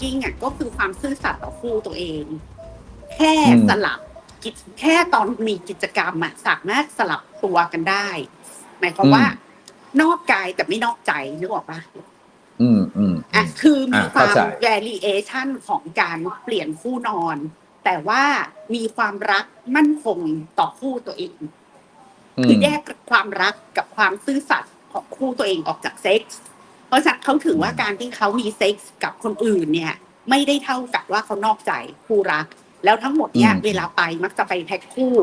กิ้งอะก็คือความซื่อสัตย์ต่อคู่ตัวเอง แค่อืมสลับกิจแค่ตอนมีกิจกรรมอะสามารถสลับตัวกันได้ หมายความว่า นอกกายแต่ไม่นอกใจนึกออกปะอืมอืมอะคือมีอะความเข้าใจ variation ของการเปลี่ยนคู่นอน แต่ว่ามีความรักมั่นคงต่อคู่ตัวเองอืคือมแยกความรักกับความซื่อสัตย์ของคู่ตัวเองออกจากเซ็กส์ เพราะฉะนั้นเขาถือว่าการที่เขามีเซ็กส์กับคนอื่นเนี่ย ไม่ได้เท่ากับว่าเขานอกใจคู่รัก แล้วทั้งหมดเนี่ยอืมเวลาไปมักจะไปแพ็คคู่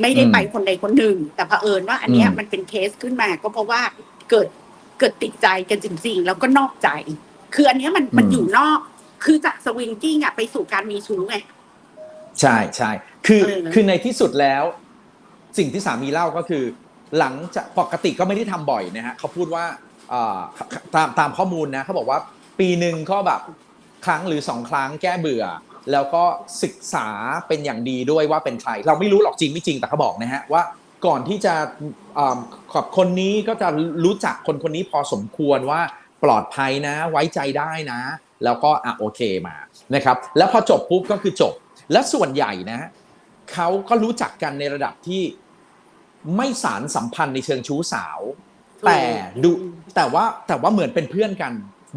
ไม่ได้ไปคนใดคนหนึ่ง แต่เผอิญว่า อันเนี้ยอืมมันเป็นเคสขึ้นมา ก็เพราะว่าเกิดเกิดติดใจกันจริงๆ แล้วก็นอกใจ คืออันเนี้ยมันมันอยู่นอก คือจากสวิงกิ้งอะไปสู่การมีชู้ไงใช่ใช่คือเออคือในที่สุดแล้ว สิ่งที่สามีเล่าก็คือ หลังจากปกติก็ไม่ได้ทำบ่อยนะฮะเขาพูดว่า อ่าตามตามข้อมูลนะเขาบอกว่าปีหนึ่งก็แบบครั้งหรือสองครั้งแก้เบื่อ แล้วก็ศึกษาเป็นอย่างดีด้วยว่าเป็นใคร เราไม่รู้หรอกจริงไม่จริงแต่เขาบอกนะฮะว่าก่อนที่จะขอบคนนี้ก็จะรู้จักคนคนนี้พอสมควรว่าปลอดภัยนะ ไว้ใจได้นะ แล้วก็อะโอเคมานะครับแล้วพอจบปุ๊บก็คือจบ และส่วนใหญ่นะเขาก็รู้จักกันในระดับที่ไม่สารสัมพันธ์ในเชิงชู้สาว แต่ดูแต่ว่าแต่ว่าเหมือนเป็นเพื่อนกัน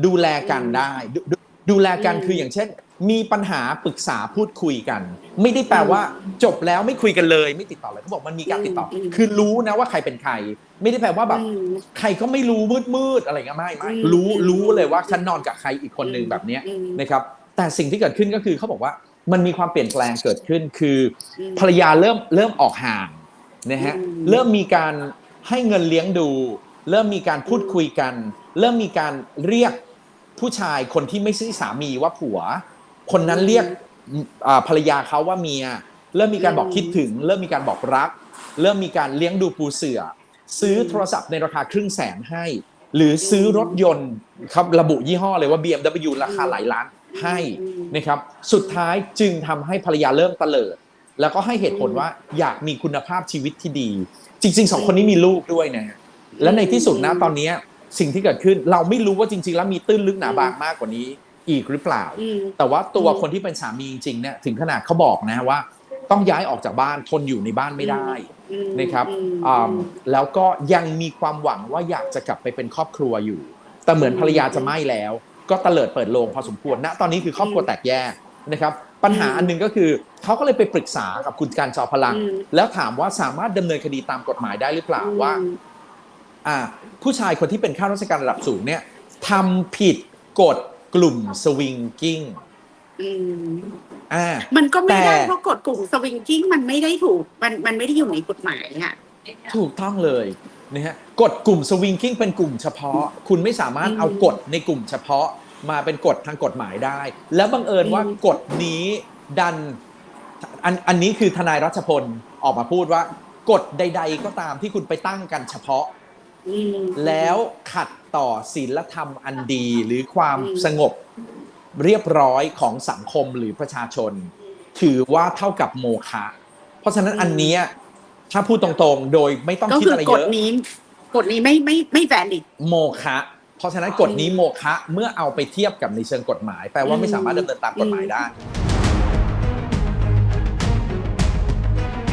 ดูแลกันได้ดูดูดูแลกันอืมคืออย่างเช่น มีปัญหาปรึกษาพูดคุยกัน ไม่ได้แปลว่าจบแล้วไม่คุยกันเลย ไม่ติดต่อเลยเขาบอกมันมีการติดต่ออมคือรู้นะว่าใครเป็นใคร ไม่ได้แปลว่าแบบอืมใครก็ไม่รู้มืดมืดๆอะไรเงี้ยไม่ไม่อืมรู้อืมรู้เลยว่าฉันนอนกับใครอีกคนหนึ่งแบบเนี้ยอืมนะครับ แต่สิ่งที่เกิดขึ้นก็คือเขาบอกว่ามันมีความเปลี่ยนแปลงเกิดขึ้นคืออืมภรรยาเริ่มเริ่มออกห่างนะฮะอืมเริ่มมีการให้เงินเลี้ยงดู เริ่มมีการพูดคุยกัน เริ่มมีการเรียกผู้ชายคนที่ไม่ใช่สามีว่าผัว คนนั้นเรียกภรรยาเขาว่าเมีย เริ่มมีการบอกคิดถึง เริ่มมีการบอกรัก เริ่มมีการเลี้ยงดูปูเสือ ซื้อโทรศัพท์ในราคาครึ่งแสนให้ หรือซื้อรถยนต์ครับระบุยี่ห้อเลยว่า BMW ราคาหลายล้านให้นะครับสุดท้ายจึงทำให้ภรรยาเริ่มเตลิด แล้วก็ให้เหตุผลว่าอยากมีคุณภาพชีวิตที่ดี จริงๆสองคนนี้มีลูกด้วยนะ และในที่สุดนะตอนเนี้ยสิ่งที่เกิดขึ้นเราไม่รู้ว่าจริง ๆ แล้วมีตื้นลึกหนาบางมากกว่านี้อีกหรือเปล่าอืมแต่ว่าตัวอืมคนที่เป็นสามีจริงๆเนี่ยถึงขนาดเขาบอกนะว่า ต้องย้ายออกจากบ้านทนอยู่ในบ้านไม่ได้อืมนะครับอืมอ่าแล้วก็ยังมีความหวังว่าอยากจะกลับไปเป็นครอบครัวอยู่ แต่เหมือนภรรยาจะไม่แล้ว ก็เตลิดเปิดโลงพอสมควรณตอนนี้คือครอบครัวแตกแยกนะครับปัญหาอันหนึงก็คือเขาก็เลยไปปรึกษากับคุณการจอพลังอืมแล้วถามว่าสามารถดำเนินคดีตามกฎหมายได้หรือเปล่าว่าอ่า ผู้ชายคนที่เป็นข้าราชการระดับสูงเนี่ยทำผิดกฎกลุ่มสวิงกิ้งอืมอ่ามันก็ไม่ได้แต่เพราะกฎกลุ่มสวิงกิ้งมันไม่ได้ถูกมันมันไม่ได้อยู่ในกฎหมายอะถูกต้องเลยนะฮะกฎกลุ่มสวิงกิ้งเป็นกลุ่มเฉพาะ คุณไม่สามารถอืมเอากฎในกลุ่มเฉพาะมาเป็นกฎทางกฎหมายได้ แล้วบังเอิญว่าอืมกฎนี้ดันอันอันนี้คือทนายรัชพลออกมาพูดว่ากฎใด ๆ ก็ตามที่คุณไปตั้งกันเฉพาะอืม แล้วขัดต่อศีลธรรมอันดีหรือความอืมสงบเรียบร้อยของสังคมหรือประชาชน ถือว่าเท่ากับโมฆะเพราะฉะนั้นอันเนี้ยถ้าพูดตรงๆ โดยไม่ต้องก็คิดคืออะไรกเยฎอะนี้กฎนี้ไม่ไม่ไม่แวลิดโมฆะเพราะฉะนั้นกฎนี้โมฆะเมื่อเอาไปเทียบกับในเชิงกฎหมายแปลว่าไม่สามารถดำเนินตามกฎหมายได้